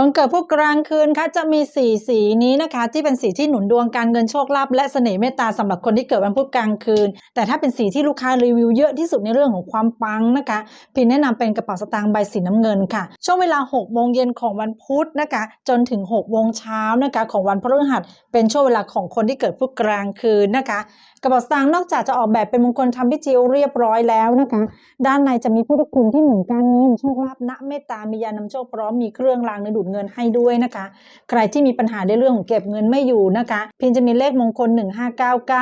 คนเกิดพวกกลางคืนคะจะมีสีสีนี้นะคะ ที่เป็นสีที่หนุนดวงการเงินโชคลาภและเสน่ห์เมตตาสำหรับคนที่เกิดวันพุธกลางคืน แต่ถ้าเป็นสีที่ลูกค้ารีวิวเยอะที่สุดในเรื่องของความปังนะคะพินแนะนำเป็นกระเป๋าสตางค์ใบสีน้ำเงินค่ะ ช่วงเวลา6โมงเย็นของวันพุธนะคะ จนถึง6โมงเช้านะคะของวันพฤหัสเป็นช่วงเวลาของคนที่เกิดพุธกลางคืนนะคะกระเป๋าสตางค์นอกจากจะออกแบบเป็นมงคลทำพิจิวเรียบร้อยแล้วนะคะ ด้านในจะมีพุทธคุณที่หนุนการเงินโชคลาภณเมตตามียานำโชคพร้อมมีเครื่องรางในดูดเงินให้ด้วยนะคะ ใครที่มีปัญหาในเรื่องของเก็บเงินไม่อยู่นะคะเพียงจะมีเลขมงคล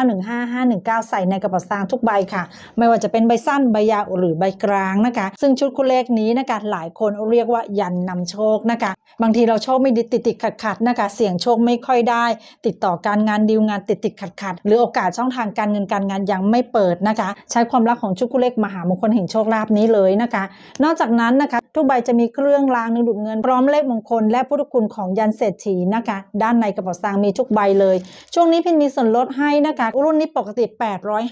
159915519 ใส่ในกระเป๋าสตางค์ทุกใบค่ะ ไม่ว่าจะเป็นใบสั้นใบยาวหรือใบกลางนะคะ ซึ่งชุดคู่เลขนี้นะคะหลายคนเรียกว่ายันนำโชคนะคะ บางทีเราโชคไม่ดีติดติดขัดขัดๆนะคะ เสี่ยงโชคไม่ค่อยได้ ติดต่อการงานดีลงานติดติดขัดขัดๆหรือโอกาสช่องทางการเงินการงานยังไม่เปิดนะคะ ใช้ความรักของชุดคู่เลขมหามงคลแห่งโชคลาภนี้เลยนะคะ นอกจากนั้นนะคะ ทุกใบจะมีเครื่องรางนึ่งดูดเงินพร้อมเลขมงคล และพุทธคุณของยันเศรษฐีนะคะ ด้านในกระเป๋าสตางค์มีทุกใบเลย ช่วงนี้พินมีส่วนลดให้นะคะรุ่นนี้ปกติ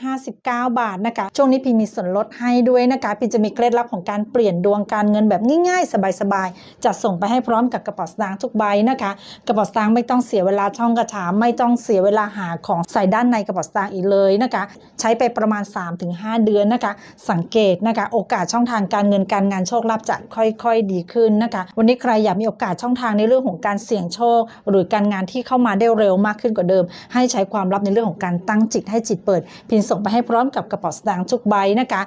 859 บาทนะคะ ช่วงนี้พินมีส่วนลดให้ด้วยนะคะ พินจะมีเคล็ดลับของการเปลี่ยนดวงการเงินแบบง่ายๆ สบายๆจัดส่งไปให้พร้อมกับกระเป๋าสตางค์ทุกใบนะคะ กระเป๋าสตางค์ไม่ต้องเสียเวลาท่องกระถามไม่ต้องเสียเวลาหาของใส่ด้านในกระเป๋าสตางค์อีกเลยนะคะ ใช้ไปประมาณ 3-5 เดือนนะคะ สังเกตนะคะ โอกาสช่องทางการเงินการงานโชคลาภจะค่อยๆ ดีขึ้นนะคะ วันนี้ใครอยากมีโอกาสช่องทางในเรื่องของการเสี่ยงโชค หรือการงานที่เข้ามาได้เร็วมากขึ้นกว่าเดิม ให้ใช้ความลับในเรื่องของการตั้งจิตให้จิตเปิด พินส่งไปให้พร้อมกับกระเป๋าสตางค์ทุกใบนะคะ